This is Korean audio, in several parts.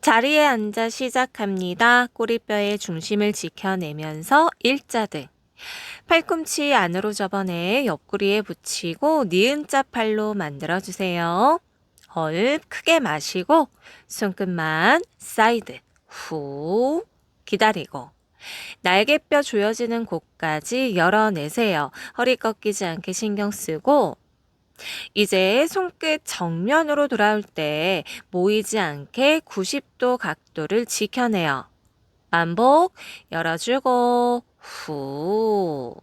자리에 앉아 시작합니다. 꼬리뼈의 중심을 지켜내면서 일자등. 팔꿈치 안으로 접어내 옆구리에 붙이고 니은자 팔로 만들어주세요. 헐 크게 마시고 손끝만 사이드 후 기다리고 날개뼈 조여지는 곳까지 열어내세요. 허리 꺾이지 않게 신경 쓰고 이제 손끝 정면으로 돌아올 때 모이지 않게 90도 각도를 지켜내요. 반복 열어주고 후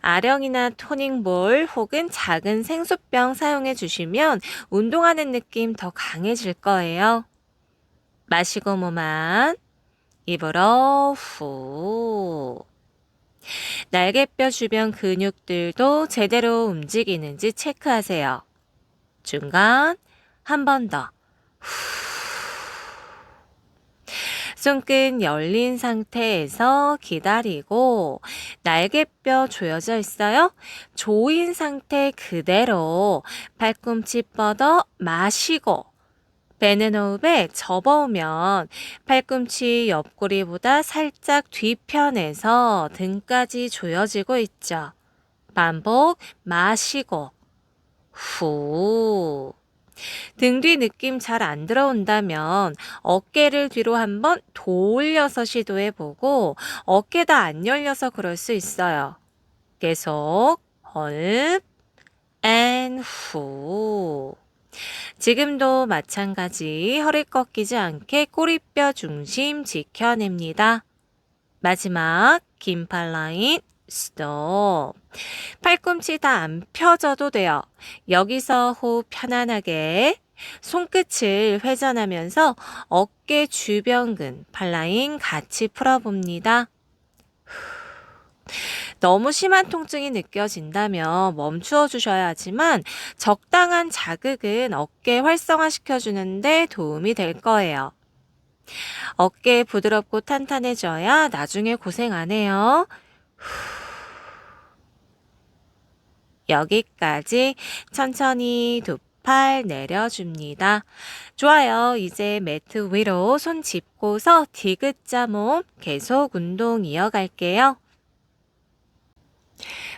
아령이나 토닝볼 혹은 작은 생수병 사용해 주시면 운동하는 느낌 더 강해질 거예요. 마시고 몸만 입으로 후 날개뼈 주변 근육들도 제대로 움직이는지 체크하세요. 중간 한 번 더. 손끝 열린 상태에서 기다리고 날개뼈 조여져 있어요. 조인 상태 그대로 팔꿈치 뻗어 마시고 배는 호흡에 접어오면 팔꿈치 옆구리보다 살짝 뒤편에서 등까지 조여지고 있죠. 반복 마시고 후. 등 뒤 느낌 잘 안 들어온다면 어깨를 뒤로 한번 돌려서 시도해 보고 어깨가 안 열려서 그럴 수 있어요. 계속 헐, 앤 후. 지금도 마찬가지 허리 꺾이지 않게 꼬리뼈 중심 지켜냅니다. 마지막 긴팔 라인 스톱. 팔꿈치 다 안 펴져도 돼요. 여기서 호흡 편안하게 손끝을 회전하면서 어깨 주변근 팔라인 같이 풀어봅니다. 너무 심한 통증이 느껴진다면 멈추어 주셔야 하지만 적당한 자극은 어깨 활성화시켜 주는데 도움이 될 거예요. 어깨 부드럽고 탄탄해져야 나중에 고생 안 해요. 여기까지 천천히 두 팔 내려줍니다. 좋아요. 이제 매트 위로 손 짚고서 디귿자 몸 계속 운동 이어갈게요.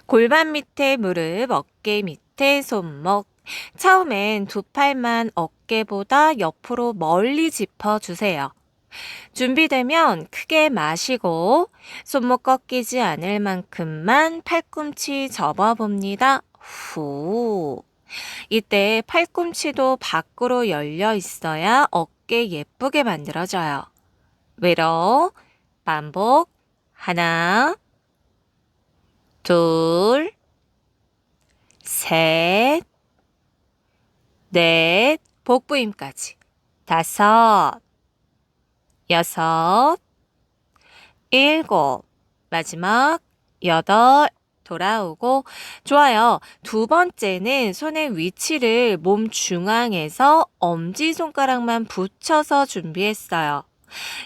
골반 밑에 무릎, 어깨 밑에 손목. 처음엔 두 팔만 어깨보다 옆으로 멀리 짚어주세요. 준비되면 크게 마시고 손목 꺾이지 않을 만큼만 팔꿈치 접어봅니다. 후. 이때 팔꿈치도 밖으로 열려 있어야 어깨 예쁘게 만들어져요. 위로 반복 하나 둘 셋, 넷, 복부 힘까지. 다섯, 여섯, 일곱, 마지막 여덟, 돌아오고 좋아요. 두 번째는 손의 위치를 몸 중앙에서 엄지손가락만 붙여서 준비했어요.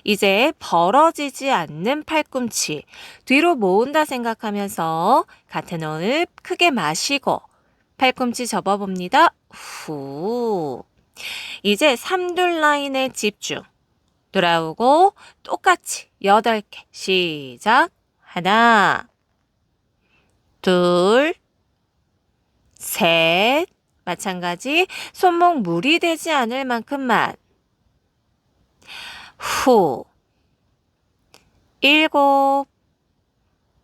이제 벌어지지 않는 팔꿈치 뒤로 모은다 생각하면서 같은 호흡 크게 마시고 팔꿈치 접어봅니다. 후. 이제 삼둘 라인에 집중. 돌아오고 똑같이 여덟 개 시작. 하나, 둘, 셋. 마찬가지 손목 무리 되지 않을 만큼만. 후. 일곱.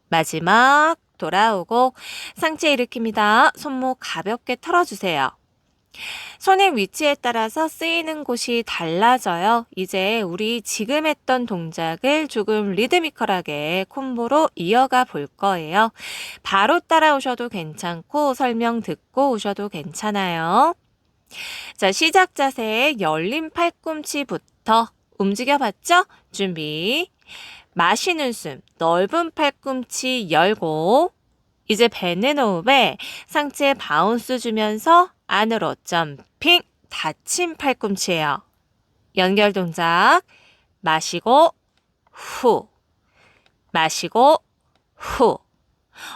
마지막 돌아오고 상체 일으킵니다. 손목 가볍게 털어주세요. 손의 위치에 따라서 쓰이는 곳이 달라져요. 이제 우리 지금 했던 동작을 조금 리드미컬하게 콤보로 이어가 볼 거예요. 바로 따라오셔도 괜찮고 설명 듣고 오셔도 괜찮아요. 자, 시작 자세 열린 팔꿈치부터 움직여 봤죠? 준비. 마시는 숨, 넓은 팔꿈치 열고, 이제 배는 호흡에 상체 바운스 주면서 안으로 점핑, 닫힌 팔꿈치예요. 연결 동작. 마시고, 후. 마시고, 후.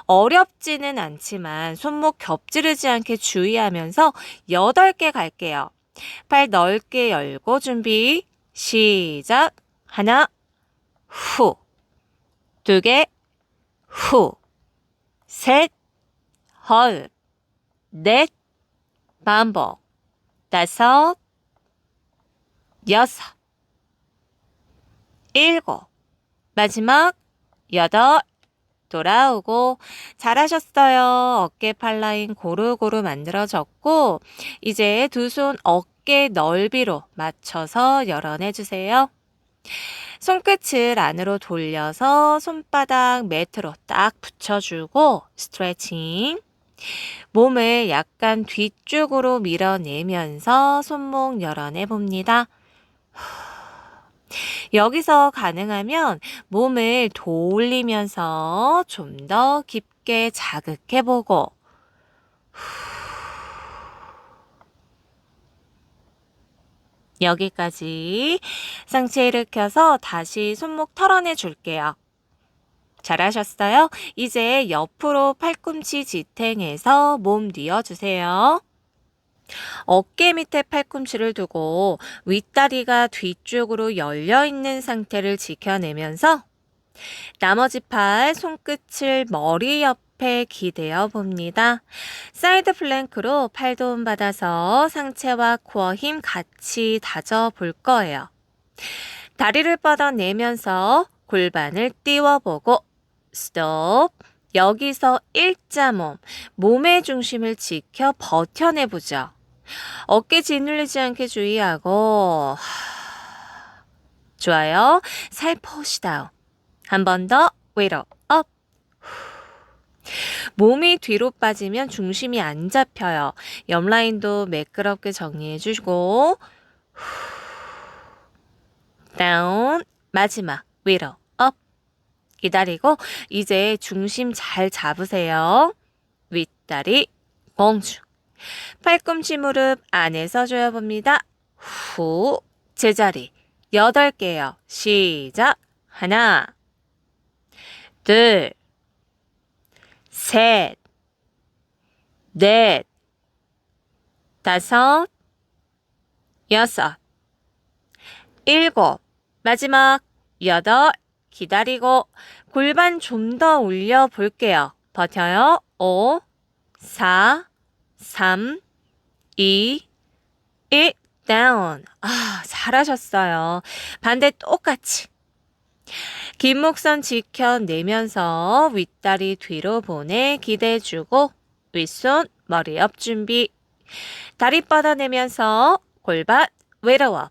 어렵지는 않지만 손목 겹지르지 않게 주의하면서 8개 갈게요. 팔 넓게 열고 준비. 시작. 하나, 후. 두 개, 후. 셋, 헐. 넷, 반복. 다섯, 여섯, 일곱. 마지막, 여덟. 돌아오고 잘하셨어요. 어깨 팔라인 고루고루 만들어졌고 이제 두 손 어깨 넓이로 맞춰서 열어내 주세요. 손끝을 안으로 돌려서 손바닥 매트로 딱 붙여주고 스트레칭. 몸을 약간 뒤쪽으로 밀어내면서 손목 열어내 봅니다. 여기서 가능하면 몸을 돌리면서 좀 더 깊게 자극해 보고 여기까지 상체 일으켜서 다시 손목 털어내 줄게요. 잘하셨어요? 이제 옆으로 팔꿈치 지탱해서 몸 뉘어주세요. 어깨 밑에 팔꿈치를 두고 윗다리가 뒤쪽으로 열려 있는 상태를 지켜내면서 나머지 팔 손끝을 머리 옆에 기대어 봅니다. 사이드 플랭크로 팔 도움 받아서 상체와 코어 힘 같이 다져 볼 거예요. 다리를 뻗어내면서 골반을 띄워보고 스톱. 여기서 일자 몸, 몸의 중심을 지켜 버텨내보죠. 어깨 짓눌리지 않게 주의하고 좋아요. 살포시 다운. 한 번 더 위로 업. 몸이 뒤로 빠지면 중심이 안 잡혀요. 옆 라인도 매끄럽게 정리해 주시고 다운 마지막 위로 업 기다리고 이제 중심 잘 잡으세요. 윗다리 공주 팔꿈치 무릎 안에서 조여봅니다. 후 제자리 여덟 개요. 시작 하나 둘 셋, 넷, 다섯, 여섯, 일곱, 마지막 여덟, 기다리고 골반 좀 더 올려 볼게요. 버텨요. 5, 4, 3, 2, 1, 다운. 아, 잘하셨어요. 반대 똑같이. 긴 목선 지켜내면서 윗다리 뒤로 보내 기대주고 윗손 머리 옆 준비. 다리 뻗어내면서 골반 외로워.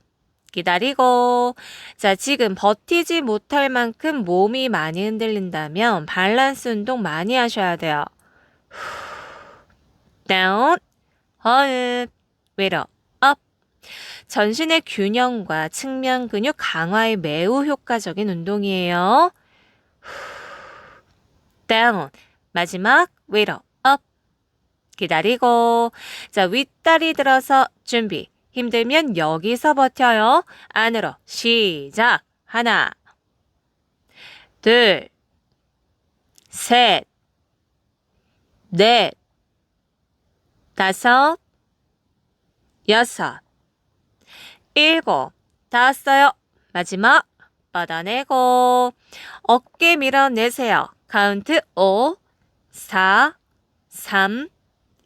기다리고. 자, 지금 버티지 못할 만큼 몸이 많이 흔들린다면 밸런스 운동 많이 하셔야 돼요. 다 운, 허흡, 외로, 업. 전신의 균형과 측면 근육 강화에 매우 효과적인 운동이에요. 다운, 마지막 위로, 업. 기다리고. 자, 윗다리 들어서 준비. 힘들면 여기서 버텨요. 안으로 시작. 하나, 둘, 셋, 넷, 다섯, 여섯, 일곱, 다 왔어요. 마지막 뻗어내고 어깨 밀어내세요. 카운트 5, 4, 3,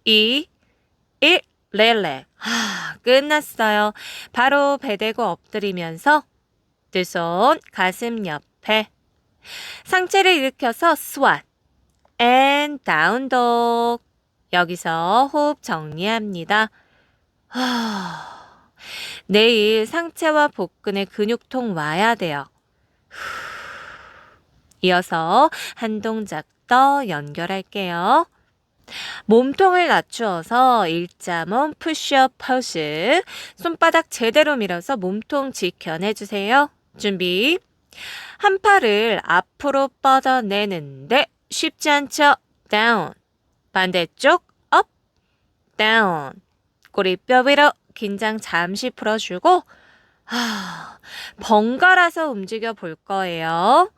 2, 1, 렐레. 하, 끝났어요. 바로 배 대고 엎드리면서 두 손 가슴 옆에 상체를 일으켜서 스완 앤 다운독 여기서 호흡 정리합니다. 하... 내일 상체와 복근의 근육통 와야 돼요. 이어서 한 동작 더 연결할게요. 몸통을 낮추어서 일자몸 푸쉬업 포즈. 손바닥 제대로 밀어서 몸통 지켜내주세요. 준비. 한 팔을 앞으로 뻗어내는데 쉽지 않죠? 다운. 반대쪽 업. 다운. 꼬리뼈 위로 긴장 잠시 풀어주고 아, 번갈아서 움직여 볼 거예요.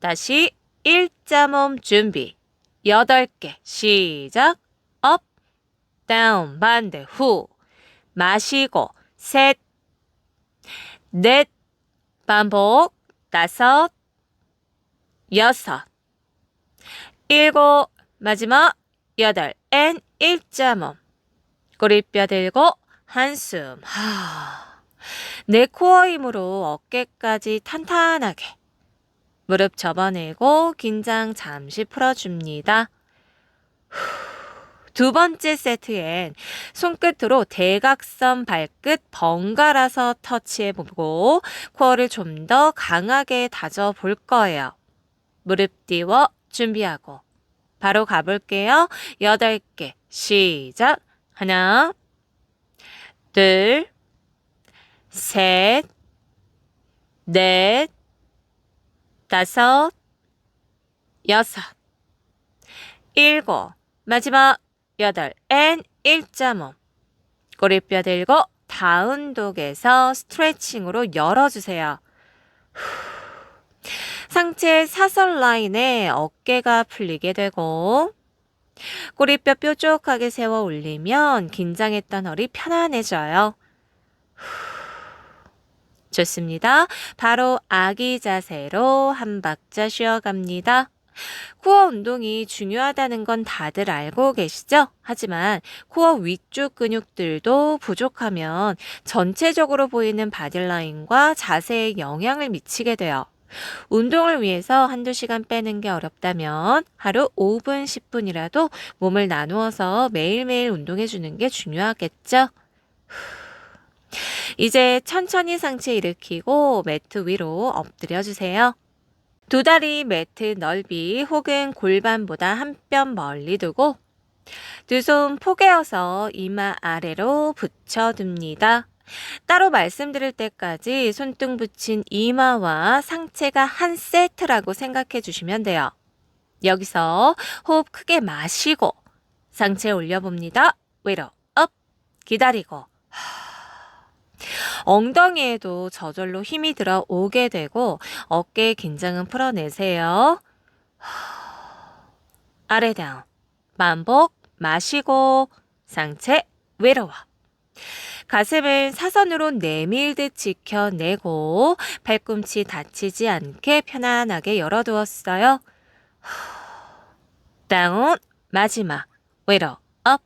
다시 일자 몸 준비. 여덟 개 시작. 업, 다운, 반대, 후. 마시고 셋, 넷, 반복. 다섯. 여섯. 일곱. 마지막. 여덟. 앤 1.5. 꼬리뼈 들고 한숨. 하. 내 코어 힘으로 어깨까지 탄탄하게. 무릎 접어내고 긴장 잠시 풀어줍니다. 후. 두 번째 세트엔 손끝으로 대각선 발끝 번갈아서 터치해보고 코어를 좀 더 강하게 다져 볼 거예요. 무릎 띄워 준비하고 바로 가볼게요. 여덟 개 시작. 하나, 둘, 셋, 넷, 다섯, 여섯, 일곱, 마지막 여덟, 앤 1.5. 꼬리뼈 들고 다운독에서 스트레칭으로 열어주세요. 후. 상체 사선 라인에 어깨가 풀리게 되고 꼬리뼈 뾰족하게 세워 올리면 긴장했던 허리 편안해져요. 후. 좋습니다. 바로 아기 자세로 한 박자 쉬어갑니다. 코어 운동이 중요하다는 건 다들 알고 계시죠? 하지만 코어 위쪽 근육들도 부족하면 전체적으로 보이는 바디라인과 자세에 영향을 미치게 돼요. 운동을 위해서 한두 시간 빼는 게 어렵다면 하루 5분, 10분이라도 몸을 나누어서 매일매일 운동해 주는 게 중요하겠죠? 이제 천천히 상체 일으키고 매트 위로 엎드려 주세요. 두 다리 매트 넓이 혹은 골반보다 한 뼘 멀리 두고 두 손 포개어서 이마 아래로 붙여둡니다. 따로 말씀드릴 때까지 손등 붙인 이마와 상체가 한 세트라고 생각해 주시면 돼요. 여기서 호흡 크게 마시고 상체 올려봅니다. 위로 업 기다리고 엉덩이에도 저절로 힘이 들어오게 되고 어깨 긴장은 풀어내세요. 아래 다운 반복 마시고 상체 외로워 가슴을 사선으로 내밀듯 지켜내고 팔꿈치 다치지 않게 편안하게 열어두었어요. 다운 마지막 외로 업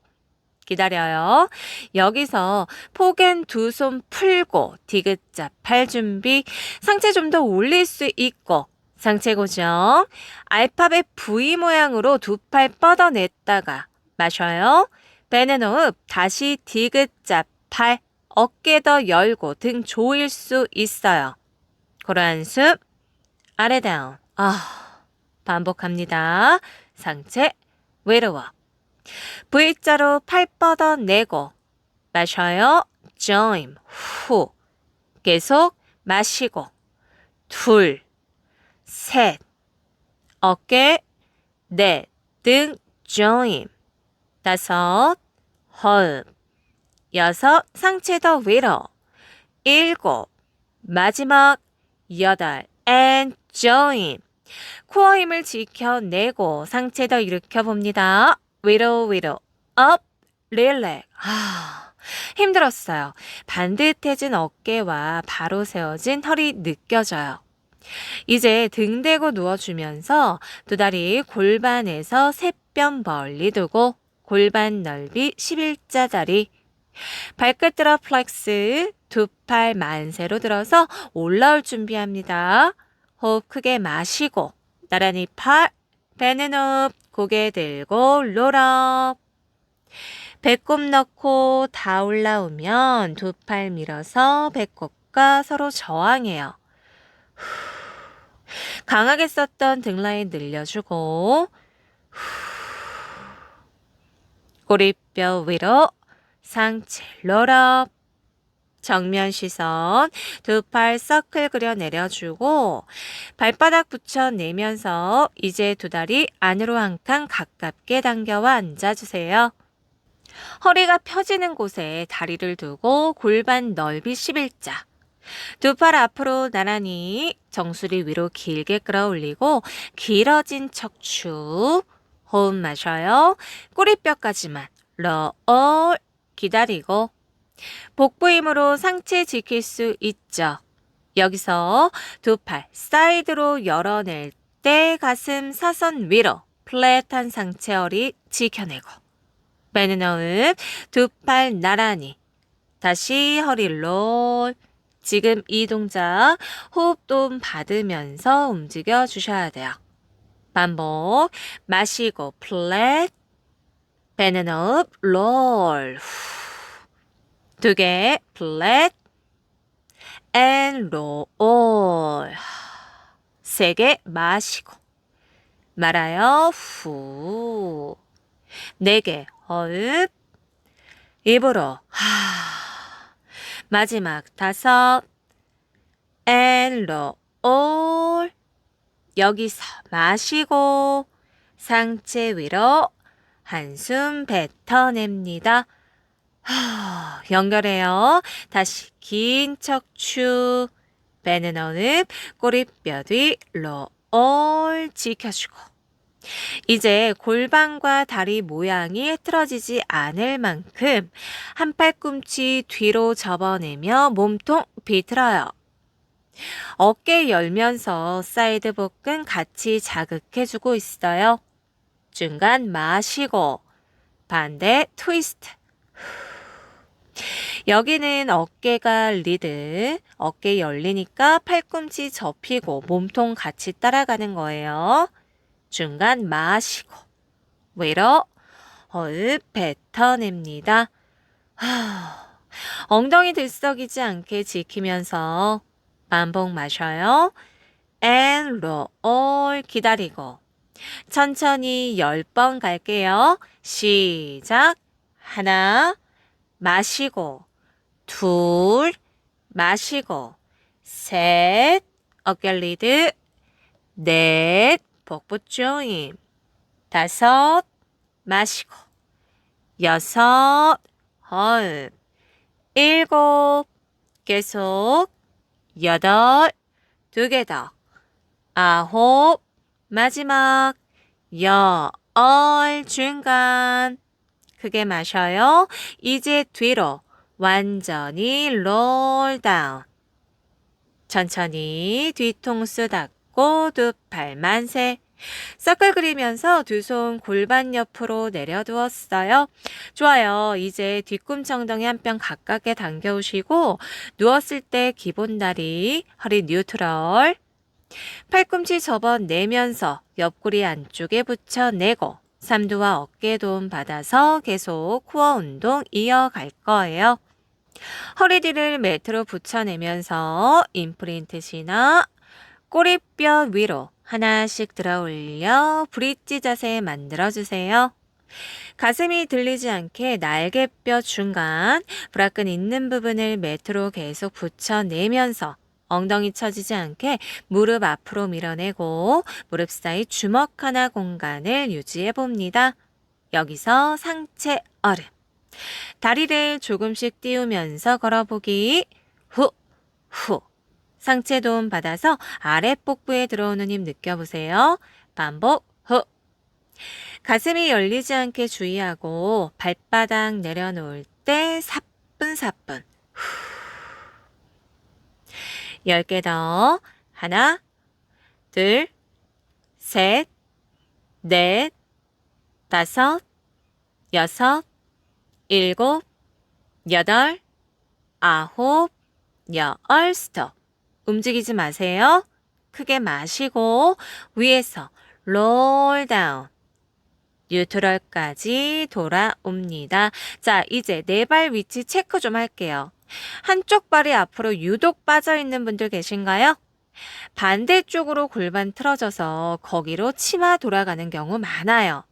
기다려요. 여기서 폭엔 두 손 풀고 디귿자 팔 준비 상체 좀 더 올릴 수 있고 상체 고정 알파벳 V 모양으로 두 팔 뻗어냈다가 마셔요. 배는 호흡 다시 디귿자 팔 어깨 더 열고 등 조일 수 있어요. 고로 한숨 아래 다운. 아 반복합니다. 상체 외로워. V자로 팔 뻗어내고 마셔요. join. 후. 계속 마시고. 둘, 셋. 어깨 넷 등 join. 다섯 호흡 여섯 상체 더 위로 일곱 마지막 여덟 and join 코어 힘을 지켜내고 상체 더 일으켜 봅니다. 위로 위로 업 릴렉 아, 힘들었어요. 반듯해진 어깨와 바로 세워진 허리 느껴져요. 이제 등 대고 누워주면서 두 다리 골반에서 세 뼘 멀리 두고 골반 넓이 11자짜리 발끝 들어 플렉스 두 팔 만세로 들어서 올라올 준비합니다. 호흡 크게 마시고 나란히 팔 배는 호흡 고개 들고 롤업. 배꼽 넣고 다 올라오면 두 팔 밀어서 배꼽과 서로 저항해요. 강하게 썼던 등 라인 늘려주고 꼬리뼈 위로 상체 롤업 정면 시선 두 팔 서클 그려 내려주고 발바닥 붙여 내면서 이제 두 다리 안으로 한 칸 가깝게 당겨와 앉아주세요. 허리가 펴지는 곳에 다리를 두고 골반 넓이 11자. 두 팔 앞으로 나란히 정수리 위로 길게 끌어올리고 길어진 척추. 호흡 마셔요. 꼬리뼈까지만 롤 기다리고 복부 힘으로 상체 지킬 수 있죠. 여기서 두 팔 사이드로 열어낼 때 가슴 사선 위로 플랫한 상체 허리 지켜내고 배는 호흡 두팔 나란히 다시 허리 롤 지금 이 동작 호흡 좀 받으면서 움직여 주셔야 돼요. 반복 마시고 플랫 배는 호흡 롤두개 플랫 앤 롤. 세개 마시고. 말아요. 후. 네개 호흡. 입으로. 하. 마지막 다섯. 앤 롤. 여기서 마시고 상체 위로 한숨 뱉어냅니다. 하, 연결해요. 다시 긴 척추. 배는 어느 꼬리뼈 뒤롤 지켜주고. 이제 골반과 다리 모양이 흐트러지지 않을 만큼 한 팔꿈치 뒤로 접어내며 몸통 비틀어요. 어깨 열면서 사이드 복근 같이 자극해주고 있어요. 중간 마시고 반대 트위스트. 여기는 어깨가 리드, 어깨 열리니까 팔꿈치 접히고 몸통 같이 따라가는 거예요. 중간 마시고 위로 호흡 뱉어냅니다. 하, 엉덩이 들썩이지 않게 지키면서 반복 마셔요. and roll 기다리고 천천히 10번 갈게요. 시작. 하나 마시고. 둘 마시고. 셋 어깨 리드. 넷 복부 조임 다섯 마시고. 여섯 호흡 일곱 계속. 여덟 두 개 더. 아홉 마지막 열 중간 크게 마셔요. 이제 뒤로 완전히 롤 다운. 천천히 뒤통수 닫고 두 팔 만세. 서클 그리면서 두 손 골반 옆으로 내려두었어요. 좋아요. 이제 뒤꿈치 엉덩이 한 뼘 가깝게 당겨오시고 누웠을 때 기본 다리, 허리 뉴트럴. 팔꿈치 접어내면서 옆구리 안쪽에 붙여내고 삼두와 어깨 도움 받아서 계속 코어 운동 이어갈 거예요. 허리 뒤를 매트로 붙여내면서 임프린트 시나 꼬리뼈 위로 하나씩 들어 올려 브릿지 자세 만들어주세요. 가슴이 들리지 않게 날개뼈 중간 브라끈 있는 부분을 매트로 계속 붙여내면서 엉덩이 처지지 않게 무릎 앞으로 밀어내고 무릎 사이 주먹 하나 공간을 유지해 봅니다. 여기서 상체 얼음. 다리를 조금씩 띄우면서 걸어보기. 후, 후. 상체 도움 받아서 아랫복부에 들어오는 힘 느껴보세요. 반복, 후. 가슴이 열리지 않게 주의하고 발바닥 내려놓을 때 사뿐사뿐. 후. 10개 더. 하나, 둘, 셋, 넷, 다섯, 여섯, 일곱, 여덟, 아홉, 열 스톱. 움직이지 마세요. 크게 마시고 위에서 롤 다운. 뉴트럴까지 돌아옵니다. 자, 이제 네 발 위치 체크 좀 할게요. 한쪽 발이 앞으로 유독 빠져 있는 분들 계신가요? 반대쪽으로 골반 틀어져서 거기로 치마 돌아가는 경우 많아요.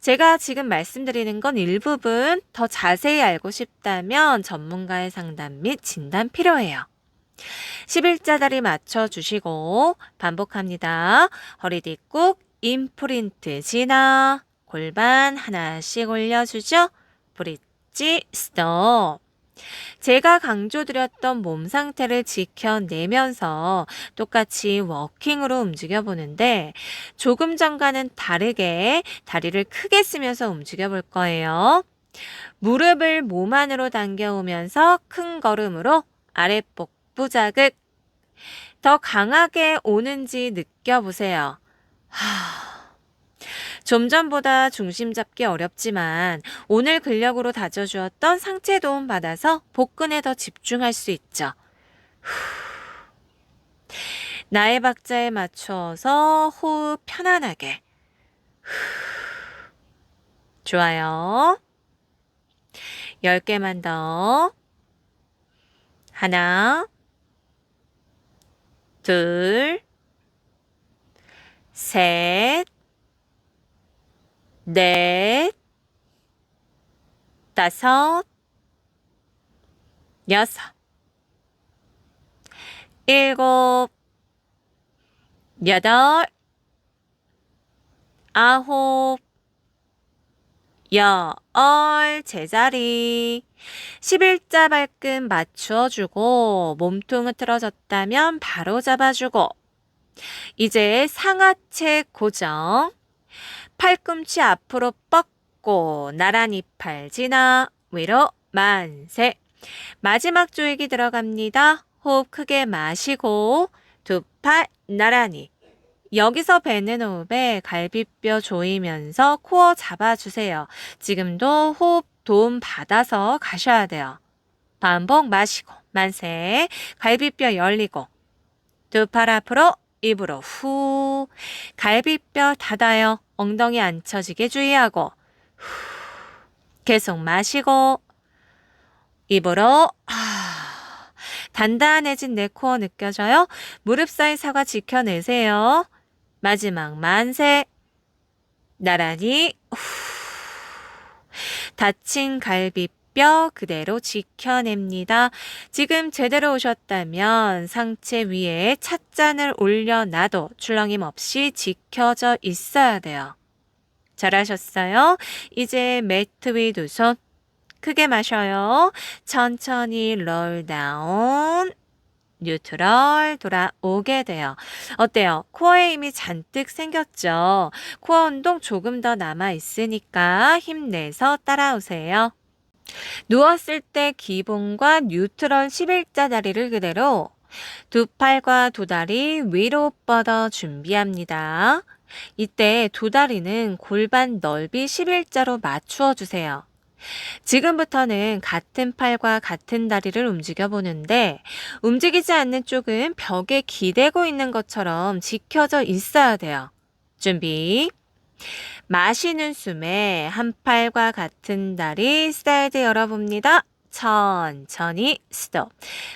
제가 지금 말씀드리는 건 일부분 더 자세히 알고 싶다면 전문가의 상담 및 진단 필요해요. 11자 다리 맞춰주시고 반복합니다. 허리 뒤꾹 임프린트 지나 골반 하나씩 올려주죠. 브릿지 스톱. 제가 강조드렸던 몸 상태를 지켜내면서 똑같이 워킹으로 움직여 보는데 조금 전과는 다르게 다리를 크게 쓰면서 움직여 볼 거예요. 무릎을 몸 안으로 당겨오면서 큰 걸음으로 아랫복부 자극 더 강하게 오는지 느껴보세요. 좀 전보다 중심 잡기 어렵지만 오늘 근력으로 다져주었던 상체 도움 받아서 복근에 더 집중할 수 있죠. 나의 박자에 맞춰서 호흡 편안하게. 좋아요. 10개만 더. 하나, 둘, 셋, 넷, 다섯, 여섯, 일곱, 여덟, 아홉, 열, 제자리. 11자 발끝 맞추어주고, 몸통을 틀어졌다면 바로 잡아주고, 이제 상하체 고정. 팔꿈치 앞으로 뻗고, 나란히 팔 지나, 위로 만세. 마지막 조이기 들어갑니다. 호흡 크게 마시고, 두 팔 나란히. 여기서 배는 호흡에 갈비뼈 조이면서 코어 잡아주세요. 지금도 호흡 도움 받아서 가셔야 돼요. 반복 마시고 만세 갈비뼈 열리고 두 팔 앞으로 입으로 후 갈비뼈 닫아요. 엉덩이 안 처지게 주의하고 후 계속 마시고 입으로 아 단단해진 내 코어 느껴져요? 무릎 사이 사과 지켜내세요. 마지막 만세. 나란히 후. 다친 갈비뼈 그대로 지켜냅니다. 지금 제대로 오셨다면 상체 위에 찻잔을 올려놔도 출렁임 없이 지켜져 있어야 돼요. 잘하셨어요. 이제 매트 위 두 손 크게 마셔요. 천천히 롤 다운. 뉴트럴 돌아오게 돼요. 어때요? 코어에 힘이 잔뜩 생겼죠? 코어 운동 조금 더 남아 있으니까 힘내서 따라오세요. 누웠을 때 기본과 뉴트럴 11자 다리를 그대로 두 팔과 두 다리 위로 뻗어 준비합니다. 이때 두 다리는 골반 넓이 11자로 맞추어 주세요. 지금부터는 같은 팔과 같은 다리를 움직여 보는데 움직이지 않는 쪽은 벽에 기대고 있는 것처럼 지켜져 있어야 돼요. 준비. 마시는 숨에 한 팔과 같은 다리 사이드 열어봅니다. 천천히 스톱.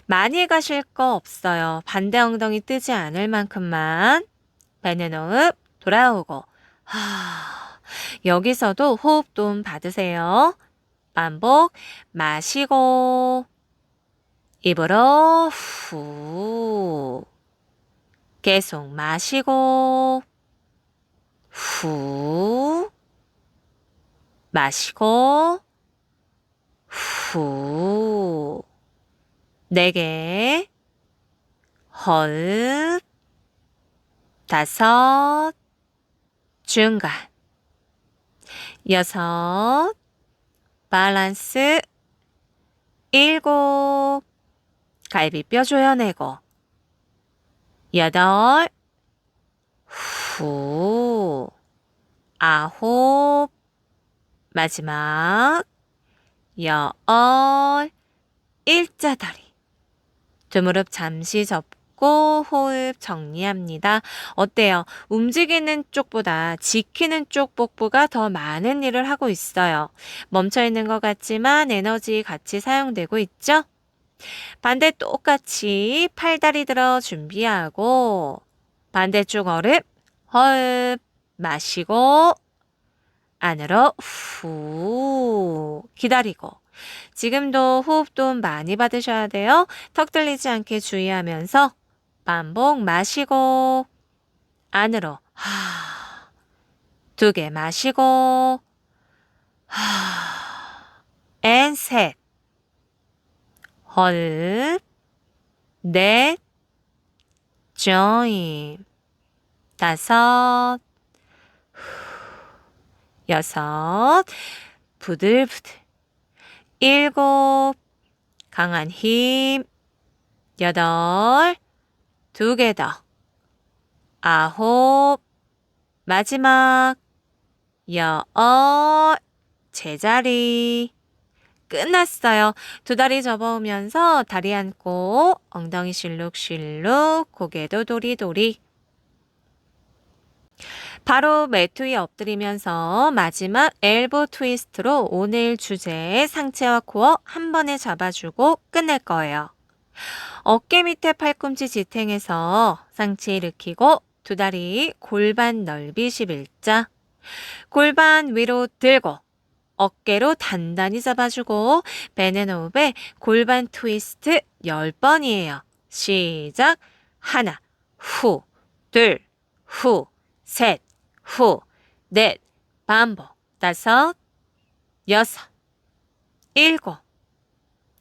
많이 가실 거 없어요. 반대 엉덩이 뜨지 않을 만큼만. 배는 호흡 돌아오고. 하, 여기서도 호흡 좀 받으세요. 반복 마시고 입으로 후 계속 마시고 후 마시고 후 네개헐 다섯 중간. 여섯 밸런스 일곱. 갈비뼈 조여내고. 여덟 후 아홉 마지막 열 일자다리 두 무릎 잠시 접고 호흡 정리합니다. 어때요? 움직이는 쪽보다 지키는 쪽 복부가 더 많은 일을 하고 있어요. 멈춰 있는 것 같지만 에너지 같이 사용되고 있죠? 반대 똑같이 팔다리 들어 준비하고 반대쪽 어릅 허흡 마시고 안으로 후 기다리고 지금도 호흡 도 많이 받으셔야 돼요. 턱 들리지 않게 주의하면서 반복 마시고 안으로 하. 두 개 마시고 하. 앤 셋. 헐. 넷. 조인. 다섯. 여섯. 부들부들. 일곱. 강한 힘. 여덟. 두 개 더. 아홉. 마지막. 열. 제자리. 끝났어요. 두 다리 접어오면서 다리 앉고 엉덩이 실룩실룩 고개도 도리도리. 바로 매트 위에 엎드리면서 마지막 엘보 트위스트로 오늘 주제의 상체와 코어 한 번에 잡아주고 끝낼 거예요. 어깨 밑에 팔꿈치 지탱해서 상체 일으키고 두 다리 골반 넓이 11자. 골반 위로 들고 어깨로 단단히 잡아주고 배는 호흡에 골반 트위스트 10번이에요. 시작. 하나, 후, 둘, 후, 셋, 후, 넷, 반복, 다섯, 여섯, 일곱,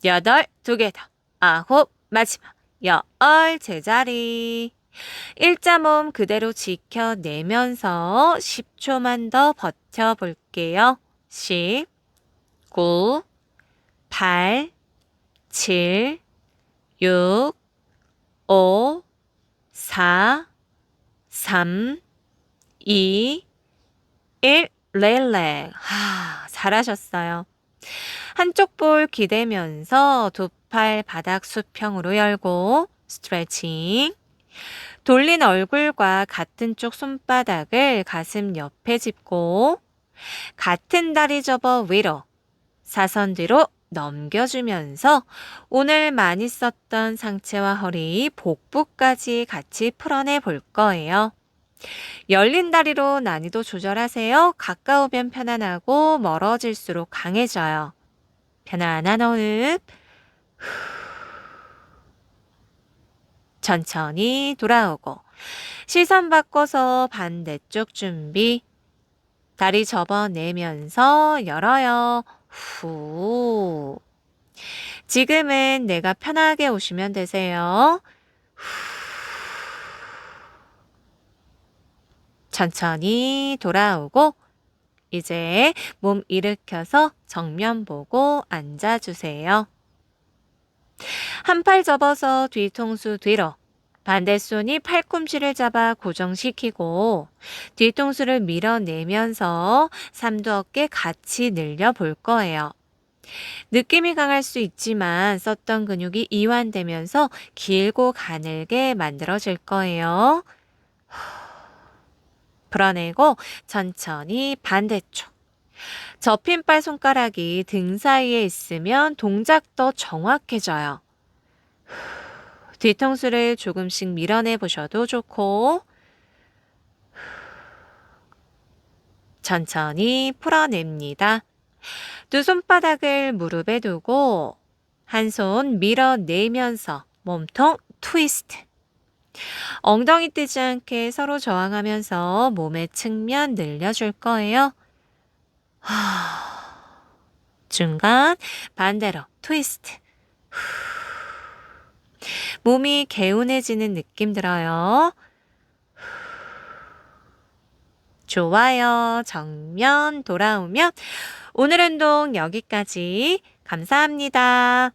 여덟, 두 개 더, 아홉, 마지막, 열, 제자리. 일자 몸 그대로 지켜내면서 10초만 더 버텨볼게요. 10, 9, 8, 7, 6, 5, 4, 3, 2, 1, 렐렉. 하, 잘하셨어요. 한쪽 볼 기대면서 두 팔 바닥 수평으로 열고 스트레칭. 돌린 얼굴과 같은 쪽 손바닥을 가슴 옆에 짚고 같은 다리 접어 위로 사선 뒤로 넘겨주면서 오늘 많이 썼던 상체와 허리, 복부까지 같이 풀어내 볼 거예요. 열린 다리로 난이도 조절하세요. 가까우면 편안하고 멀어질수록 강해져요. 편안한 호흡. 천천히 돌아오고 시선 바꿔서 반대쪽 준비. 다리 접어내면서 열어요. 후. 지금은 내가 편하게 오시면 되세요. 천천히 돌아오고 이제 몸 일으켜서 정면 보고 앉아주세요. 한 팔 접어서 뒤통수 뒤로 반대손이 팔꿈치를 잡아 고정시키고 뒤통수를 밀어내면서 삼두 어깨 같이 늘려 볼 거예요. 느낌이 강할 수 있지만 썼던 근육이 이완되면서 길고 가늘게 만들어질 거예요. 불어내고 천천히 반대쪽. 접힌 팔 손가락이 등 사이에 있으면 동작도 정확해져요. 뒤통수를 조금씩 밀어내 보셔도 좋고, 천천히 풀어냅니다. 두 손바닥을 무릎에 두고, 한 손 밀어내면서 몸통 트위스트. 엉덩이 뜨지 않게 서로 저항하면서 몸의 측면 늘려줄 거예요. 중간 반대로 트위스트. 몸이 개운해지는 느낌 들어요. 좋아요. 정면 돌아오면 오늘 운동 여기까지. 감사합니다.